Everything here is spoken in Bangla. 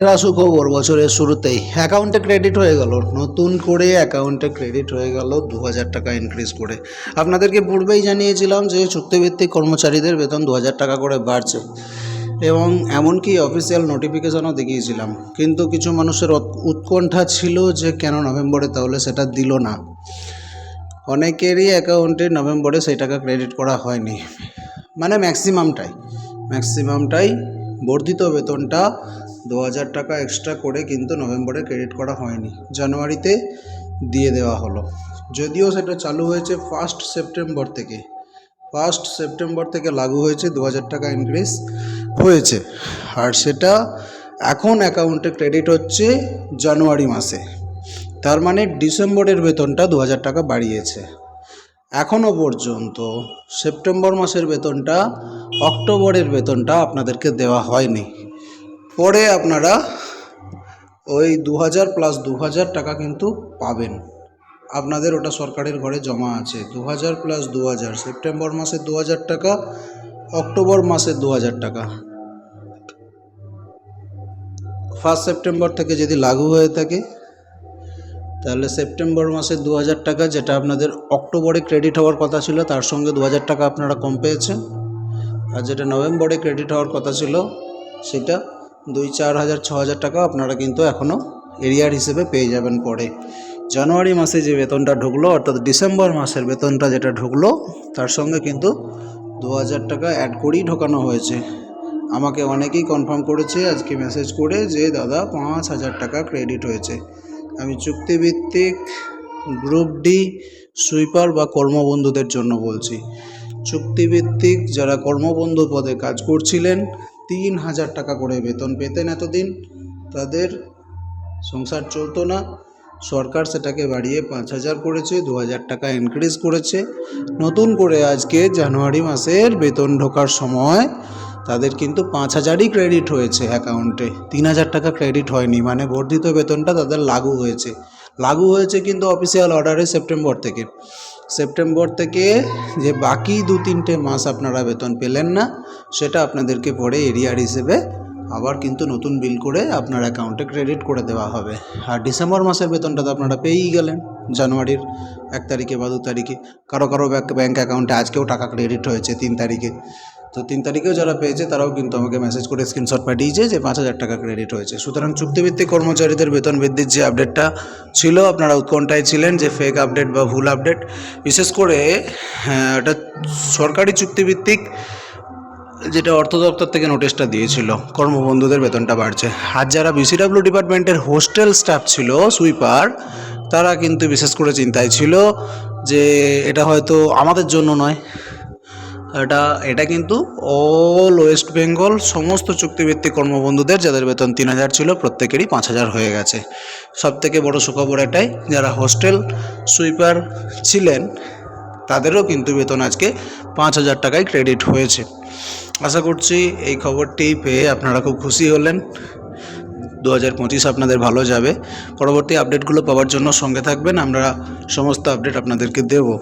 সেরা সুখবর বছরের শুরুতেই অ্যাকাউন্টে ক্রেডিট হয়ে গেল। নতুন করে অ্যাকাউন্টে ক্রেডিট হয়ে গেল দু হাজার টাকা ইনক্রিজ করে। আপনাদেরকে পূর্বেই জানিয়েছিলাম যে চুক্তিভিত্তিক কর্মচারীদের বেতন দু হাজার টাকা করে বাড়ছে এবং এমনকি অফিসিয়াল নোটিফিকেশনও দেখিয়েছিলাম। কিন্তু কিছু মানুষের উৎকণ্ঠা ছিল যে কেন নভেম্বরে তাহলে সেটা দিল না। অনেকেরই অ্যাকাউন্টে নভেম্বরে সেই টাকা ক্রেডিট করা হয়নি। মানে ম্যাক্সিমামটাই ম্যাক্সিমামটাই বর্ধিত বেতনটা দু হাজার টাকা এক্সট্রা করে কিন্তু নভেম্বরে ক্রেডিট করা হয়নি। জানুয়ারিতে দিয়ে দেওয়া হলো। যদিও সেটা চালু হয়েছে ফার্স্ট সেপ্টেম্বর থেকে। ফার্স্ট সেপ্টেম্বর থেকে লাগু হয়েছে দু হাজার টাকা ইনক্রিজ হয়েছে। আর সেটা এখন অ্যাকাউন্টে ক্রেডিট হচ্ছে জানুয়ারি মাসে। তার মানে ডিসেম্বরের বেতনটা দু হাজার টাকা বাড়িয়েছে। এখনও পর্যন্ত সেপ্টেম্বর মাসের বেতনটা অক্টোবরের বেতনটা আপনাদেরকে দেওয়া হয়নি। পরে আপনারা ওই দু হাজার প্লাস দু হাজার টাকা কিন্তু পাবেন। আপনাদের ওটা সরকারের ঘরে জমা আছে। দু হাজার প্লাস দু হাজার সেপ্টেম্বর মাসে দু হাজার টাকা, অক্টোবর মাসে দু হাজার টাকা। ফার্স্ট সেপ্টেম্বর থেকে যদি লাগু হয়ে থাকে, তাহলে সেপ্টেম্বর মাসে দু হাজার টাকা, যেটা আপনাদের অক্টোবরে ক্রেডিট হওয়ার কথা ছিল, তার সঙ্গে দু হাজার টাকা আপনারা কম পেয়েছেন। আর যেটা নভেম্বরে ক্রেডিট হওয়ার কথা ছিল, সেটা দুই, চার হাজার, ছ হাজার টাকা আপনারা কিন্তু এখনও এরিয়ার হিসেবে পেয়ে যাবেন পরে। জানুয়ারি মাসে যে বেতনটা ঢুকলো, অর্থাৎ ডিসেম্বর মাসের বেতনটা যেটা ঢুকলো, তার সঙ্গে কিন্তু দু হাজার টাকা অ্যাড করেই ঢোকানো হয়েছে। আমাকে অনেকেই কনফার্ম করেছে, আজকে মেসেজ করে যে, দাদা, পাঁচ হাজার টাকা ক্রেডিট হয়েছে। আমি চুক্তিভিত্তিক গ্রুপ ডি সুইপার বা কর্মবন্ধুদের জন্য বলছি। চুক্তিভিত্তিক যারা কর্মবন্ধু পদে কাজ করছিলেন, তিন হাজার টাকা করে বেতন পেতেন এতদিন। তাদের সংসার চলতো না। সরকার সেটাকে বাড়িয়ে পাঁচ হাজার করেছে, দু হাজার টাকা ইনক্রিজ করেছে। নতুন করে আজকে জানুয়ারি মাসের বেতন ঢোকার সময় তাদের কিন্তু পাঁচ হাজারই ক্রেডিট হয়েছে অ্যাকাউন্টে তিন হাজার টাকা ক্রেডিট হয়নি মানে বর্ধিত বেতনটা তাদের লাগু হয়েছে। লাগু হয়েছে কিন্তু অফিসিয়াল অর্ডারে সেপ্টেম্বর থেকে। সেপ্টেম্বর থেকে যে বাকি দু তিনটে মাস আপনারা বেতন পেলেন না, সেটা আপনাদেরকে পরে এরিয়ার হিসেবে আবার কিন্তু নতুন বিল করে আপনার অ্যাকাউন্টে ক্রেডিট করে দেওয়া হবে। আর ডিসেম্বর মাসের বেতনটা তো আপনারা পেয়েই গেলেন জানুয়ারির এক তারিখে বা দু তারিখে। কারও কারও ব্যাঙ্ক অ্যাকাউন্টে আজকেও টাকা ক্রেডিট হয়েছে তিন তারিখে। তো তিন তারিখেও যারা পেয়েছে তারাও কিন্তু আমাকে মেসেজ করে স্ক্রিনশট পাঠিয়েছে যে পাঁচ হাজার টাকা ক্রেডিট হয়েছে। সুতরাং চুক্তিভিত্তিক কর্মচারীদের বেতন বৃদ্ধির যে আপডেটটা ছিল আপনারা উৎকণ্ঠায় ছিলেন যে ফেক আপডেট বা ভুল আপডেট বিশেষ করে হ্যাঁ, এটা সরকারি চুক্তিভিত্তিক যেটা অর্থ দপ্তর থেকে নোটিশটা দিয়েছিল, কর্মবন্ধুদের বেতনটা বাড়ছে। আর যারা বিসিডাব্লিউ ডিপার্টমেন্টের হোস্টেল স্টাফ ছিল, সুইপার, তারা কিন্তু বিশেষ করে চিন্তায় ছিল যে এটা হয়তো আমাদের জন্য নয়। এটা এটা কিন্তু অল ওয়েস্ট বেঙ্গল সমস্ত চুক্তিভিত্তিক কর্মবন্ধুদের, যাদের বেতন তিন হাজার ছিল, প্রত্যেকেরই পাঁচ হাজার হয়ে গেছে। সব থেকে বড় সুখবর এটাই যারা হোস্টেল, সুইপার ছিলেন তাদেরও কিন্তু বেতন আজকে পাঁচ হাজার টাকায় ক্রেডিট হয়েছে। আশা করছি এই খবরটি পেয়ে আপনারা খুব খুশি হলেন। দু হাজার পঁচিশ আপনাদের ভালো যাবে। পরবর্তী আপডেটগুলো পাওয়ার জন্য সঙ্গে থাকবেন। আমরা সমস্ত আপডেট আপনাদেরকে দেবো।